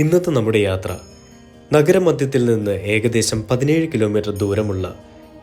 ഇന്നത്തെ നമ്മുടെ യാത്ര. നഗരമധ്യത്തിൽ നിന്ന് ഏകദേശം പതിനേഴ് കിലോമീറ്റർ ദൂരമുള്ള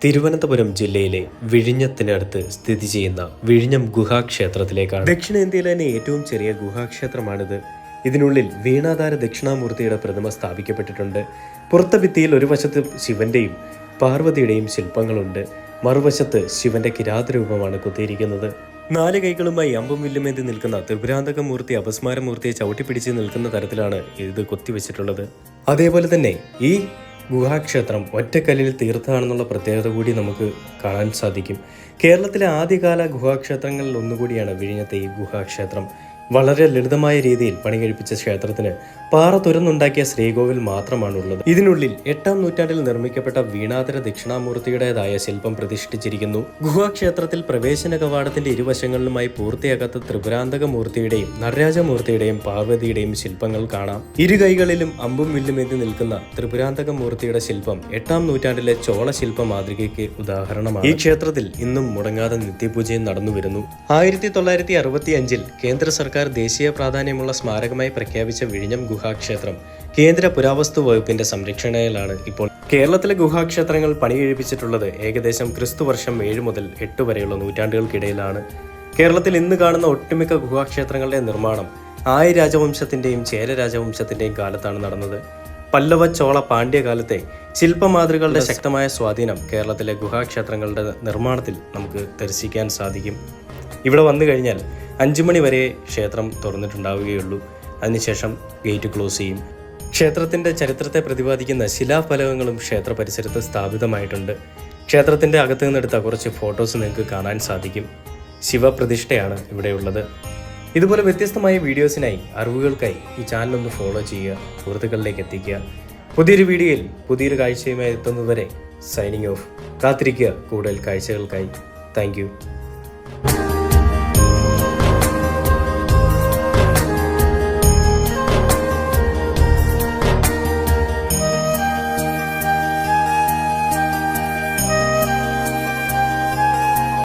തിരുവനന്തപുരം ജില്ലയിലെ വിഴിഞ്ഞത്തിനടുത്ത് സ്ഥിതി ചെയ്യുന്ന വിഴിഞ്ഞം ഗുഹാക്ഷേത്രത്തിലേക്കാണ്. ദക്ഷിണേന്ത്യയിലെ തന്നെ ഏറ്റവും ചെറിയ ഗുഹാക്ഷേത്രമാണിത്. ഇതിനുള്ളിൽ വീണാധാര ദക്ഷിണാമൂർത്തിയുടെ പ്രതിമ സ്ഥാപിക്കപ്പെട്ടിട്ടുണ്ട്. പുറത്ത ഭിത്തിയിൽ ഒരു വശത്ത് ശിവന്റെയും പാർവതിയുടെയും ശില്പങ്ങളുണ്ട്. മറുവശത്ത് ശിവന്റെ കിരാതരൂപമാണ് കുത്തിയിരിക്കുന്നത്. നാല് കൈകളുമായി അമ്പും വില്ലുമേന്തി നിൽക്കുന്ന ത്രിപുരാന്തക മൂർത്തി അപസ്മാര മൂർത്തിയെ ചവിട്ടിപ്പിടിച്ച് നിൽക്കുന്ന തരത്തിലാണ് ഇത് കൊത്തിവെച്ചിട്ടുള്ളത്. അതേപോലെ തന്നെ ഈ ഗുഹാക്ഷേത്രം ഒറ്റക്കല്ലിൽ തീർത്ഥാണെന്നുള്ള പ്രത്യേകത കൂടി നമുക്ക് കാണാൻ സാധിക്കും. കേരളത്തിലെ ആദ്യകാല ഗുഹാക്ഷേത്രങ്ങളിൽ ഒന്നുകൂടിയാണ് വിഴിഞ്ഞത്തെ ഈ ഗുഹാക്ഷേത്രം. വളരെ ലളിതമായ രീതിയിൽ പണി കഴിപ്പിച്ച ക്ഷേത്രത്തിന് പാറ തുരന്നുണ്ടാക്കിയ ശ്രീകോവിൽ മാത്രമാണുള്ളത്. ഇതിനുള്ളിൽ എട്ടാം നൂറ്റാണ്ടിൽ നിർമ്മിക്കപ്പെട്ട വീണാതര ദക്ഷിണാമൂർത്തിയുടേതായ ശില്പം പ്രതിഷ്ഠിച്ചിരിക്കുന്നു. ഗുഹാക്ഷേത്രത്തിൽ പ്രവേശന കവാടത്തിന്റെ ഇരുവശങ്ങളിലുമായി പൂർത്തിയാകാത്ത ത്രിപുരാന്തക മൂർത്തിയുടെയും നടരാജമൂർത്തിയുടെയും പാർവതിയുടെയും ശില്പങ്ങൾ കാണാം. ഇരു കൈകളിലും അമ്പും വില്ലുമേന്തി നിൽക്കുന്ന ത്രിപുരാന്തക മൂർത്തിയുടെ ശില്പം എട്ടാം നൂറ്റാണ്ടിലെ ചോള ശില്പ മാതൃകയ്ക്ക് ഉദാഹരണമാണ്. ഈ ക്ഷേത്രത്തിൽ ഇന്നും മുടങ്ങാതെ നിത്യപൂജയും നടന്നു വരുന്നു ആയിരത്തി തൊള്ളായിരത്തി അറുപത്തി അഞ്ചിൽ കേന്ദ്ര സർക്കാർ ദേശീയ പ്രാധാന്യമുള്ള സ്മാരകമായി പ്രഖ്യാപിച്ച വിഴിഞ്ഞം ഗുഹാക്ഷേത്രം കേന്ദ്ര പുരാവസ്തു വകുപ്പിന്റെ സംരക്ഷണയിലാണ് ഇപ്പോൾ. കേരളത്തിലെ ഗുഹാക്ഷേത്രങ്ങൾ പണി കഴിപ്പിച്ചിട്ടുള്ളത് ഏകദേശം ക്രിസ്തു വർഷം ഏഴ് മുതൽ എട്ട് വരെയുള്ള നൂറ്റാണ്ടുകൾക്കിടയിലാണ്. കേരളത്തിൽ ഇന്ന് കാണുന്ന ഒട്ടുമിക്ക ഗുഹാക്ഷേത്രങ്ങളുടെ നിർമ്മാണം ആയ രാജവംശത്തിന്റെയും ചേര രാജവംശത്തിന്റെയും കാലത്താണ് നടന്നത്. പല്ലവ ചോള പാണ്ഡ്യകാലത്തെ ശില്പമാതൃകളുടെ ശക്തമായ സ്വാധീനം കേരളത്തിലെ ഗുഹാക്ഷേത്രങ്ങളുടെ നിർമ്മാണത്തിൽ നമുക്ക് ദർശിക്കാൻ സാധിക്കും. ഇവിടെ വന്നു കഴിഞ്ഞാൽ അഞ്ചു മണി വരെ ക്ഷേത്രം തുറന്നിട്ടുണ്ടാവുകയുള്ളൂ. അതിനുശേഷം ഗേറ്റ് ക്ലോസ് ചെയ്യും. ക്ഷേത്രത്തിന്റെ ചരിത്രത്തെ പ്രതിപാദിക്കുന്ന ശിലാഫലകങ്ങളും ക്ഷേത്ര പരിസരത്ത് സ്ഥാപിതമായിട്ടുണ്ട്. ക്ഷേത്രത്തിന്റെ അകത്തു നിന്നെടുത്ത കുറച്ച് ഫോട്ടോസ് നിങ്ങൾക്ക് കാണാൻ സാധിക്കും. ശിവപ്രതിഷ്ഠയാണ് ഇവിടെയുള്ളത്. ഇതുപോലെ വ്യത്യസ്തമായ വീഡിയോസിനായി അറിവുകൾക്കായി ഈ ചാനൽ ഒന്ന് ഫോളോ ചെയ്യുക സുഹൃത്തുക്കളിലേക്ക് എത്തിക്കുക. പുതിയൊരു വീഡിയോയിൽ പുതിയൊരു കാഴ്ചയുമായി എത്തുന്നതുവരെ സൈനിങ് ഓഫ് കാത്തിരിക്കുക കൂടുതൽ കാഴ്ചകൾക്കായി. താങ്ക്